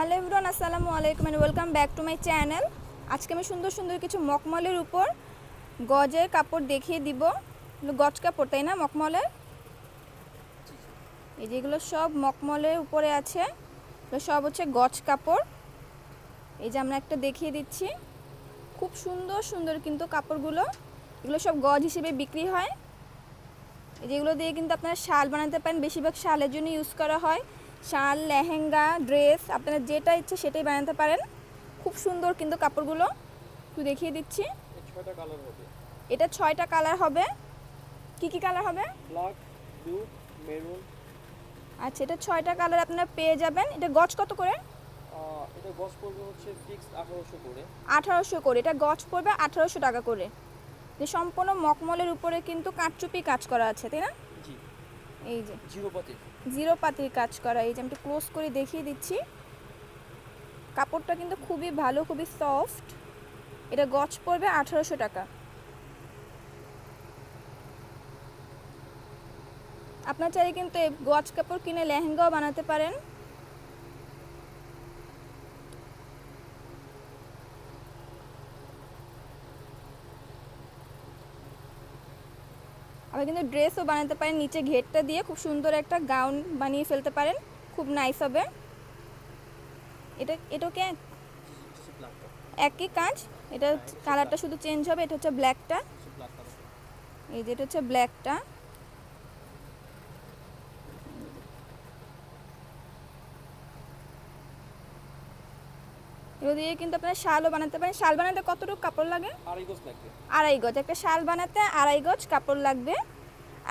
Hello everyone, আসসালামু আলাইকুম and welcome back to my channel আজকে আমি সুন্দর সুন্দর কিছু মকমলের উপর গজের কাপড় দেখিয়ে দিব। গজ কাপড়, তাই না মকমলের? এই যেগুলো সব মকমলের উপরে আছে। সব হচ্ছে গজ কাপড়। এই যে আমরা একটা দেখিয়ে দিচ্ছি। খুব সুন্দর সুন্দর কিন্তু কাপড়গুলো। এগুলো সব গজ হিসেবে বিক্রি হয়। এই যেগুলো দিয়ে কিন্তু আপনারা শাল বানাতে পারেন। বেশিরভাগ শালের জন্য ইউজ করা হয়। শাল লেহেঙ্গা ড্রেস আপনারা যেটা ইচ্ছে সেটাই বানাতে পারেন। খুব সুন্দর কিন্তু কাপড়গুলো। একটু দেখিয়ে দিচ্ছি। এটা ছয়টা কালার হবে। কি কি কালার হবে? ব্ল্যাক ব্লু মেরুন আচ্ছা এটা ছয়টা কালার আপনারা পেয়ে যাবেন। এটা গজ কত করে? এটা গস পড়বে হচ্ছে ফিক্সড আঠারোশো করে। এটা গজ পড়বে আঠারোশো টাকা করে। যে সম্পূর্ণ মকমলের উপরে কিন্তু কাঠচুপি কাজ করা আছে তাই না? এই যে। জিরো পাতির কাজ করা এই যে আমি একটু ক্লোজ করে দেখিয়ে দিচ্ছি। কাপড়টা কিন্তু খুবই ভালো খুবই সফট এটা গজ পড়বে আঠারোশো টাকা। আপনার চাই কিন্তু এই গজ কাপড় কিনে লেহেঙ্গাও বানাতে পারেন। আবার কিন্তু ড্রেসও বানাতে পারেন নিচে ঘেরটা দিয়ে খুব সুন্দর একটা গাউন বানিয়ে ফেলতে পারেন খুব নাইস হবে। এটা এটাকে একই কাজ এটা কালারটা শুধু চেঞ্জ হবে এটা হচ্ছে ব্ল্যাকটা এই যে এটা হচ্ছে ব্ল্যাকটা এগুলো দিয়ে কিন্তু আপনারা শালও বানাতে পারেন। শাল বানাতে কতটুকু কাপড় লাগে? আড়াই গজ লাগবে। আড়াই গজ একটা শাল বানাতে আড়াই গজ কাপড় লাগবে।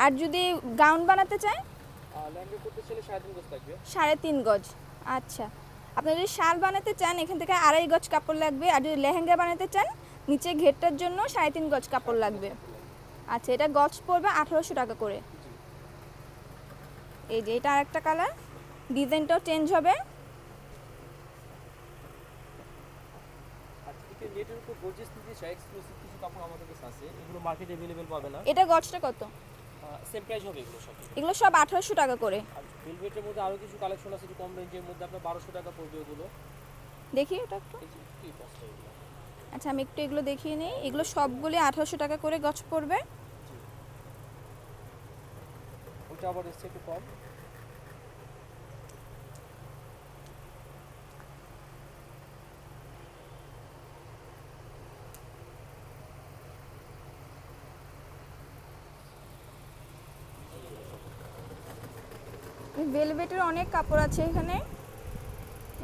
আর যদি গাউন বানাতে চায়? সাড়ে তিন গজ আচ্ছা। আপনি যদি শাল বানাতে চান এখান থেকে আড়াই গজ কাপড় লাগবে। আর যদি লেহেঙ্গা বানাতে চান নিচে ঘেরটার জন্য সাড়ে তিন গজ কাপড় লাগবে। আচ্ছা এটা গজ পড়বে আঠারোশো টাকা করে। এই যে এটা আরেকটা কালার। ডিজাইনটাও চেঞ্জ হবে। না। এটা গজটা কত? সেম প্রাইস হবে এগুলো সব। এগুলো সব আঠারোশো টাকা করে। ভেলভেটের মধ্যে আরও কিছু কালেকশন আছে একটু কম রেঞ্জের মধ্যে আপনার বারোশো টাকা পড়বে ওগুলো। দেখি এটা একটু। কি এগুলো। আচ্ছা আমি একটু এগুলো দেখিয়ে নিই। এগুলো সবগুলি আঠারোশো টাকা করে গছ পড়বে। ওটা আবার একটু কম। ভেলভেটের অনেক কাপড় আছে এখানে।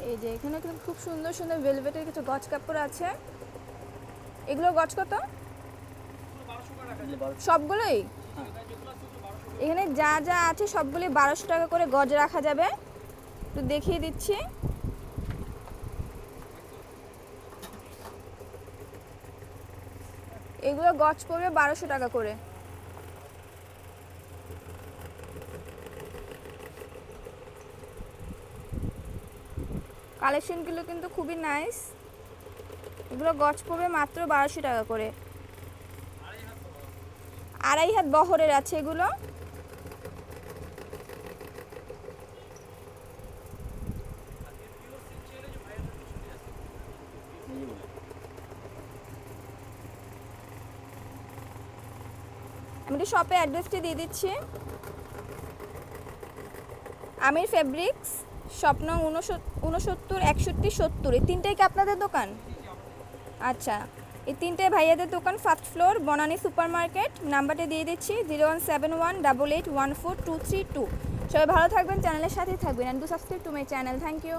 এই যে এখানে কিন্তু খুব সুন্দর সুন্দর ভেলভেটের কিছু গজ কাপড় আছে। এগুলো গজ কত? সবগুলোই? এখানে যা যা আছে সবগুলি বারোশো টাকা করে গজ রাখা যাবে। একটু দেখিয়ে দিচ্ছি। এগুলো গজ পড়বে বারোশো টাকা করে। কালেকশনগুলো কিন্তু খুবই নাইস এগুলো গজ পড়বে মাত্র বারোশো টাকা করে। আড়াই হাত বহরের আছে এগুলো। আমি একটু শপে অ্যাড্রেসটি দিয়ে দিচ্ছি। আমির ফেব্রিক্স স্বপ্ন উনসত্তর একষট্টি, সত্তর, এই তিনটাই কি আপনাদের দোকান? আচ্ছা এই তিনটে ভাইয়াদের দোকান first floor Banani super market নাম্বারটা দিয়ে দিচ্ছি zero one seven one double eight one four two three two সবাই ভালো থাকবেন চ্যানেলের সাথেই থাকবেন and do subscribe to my channel thank you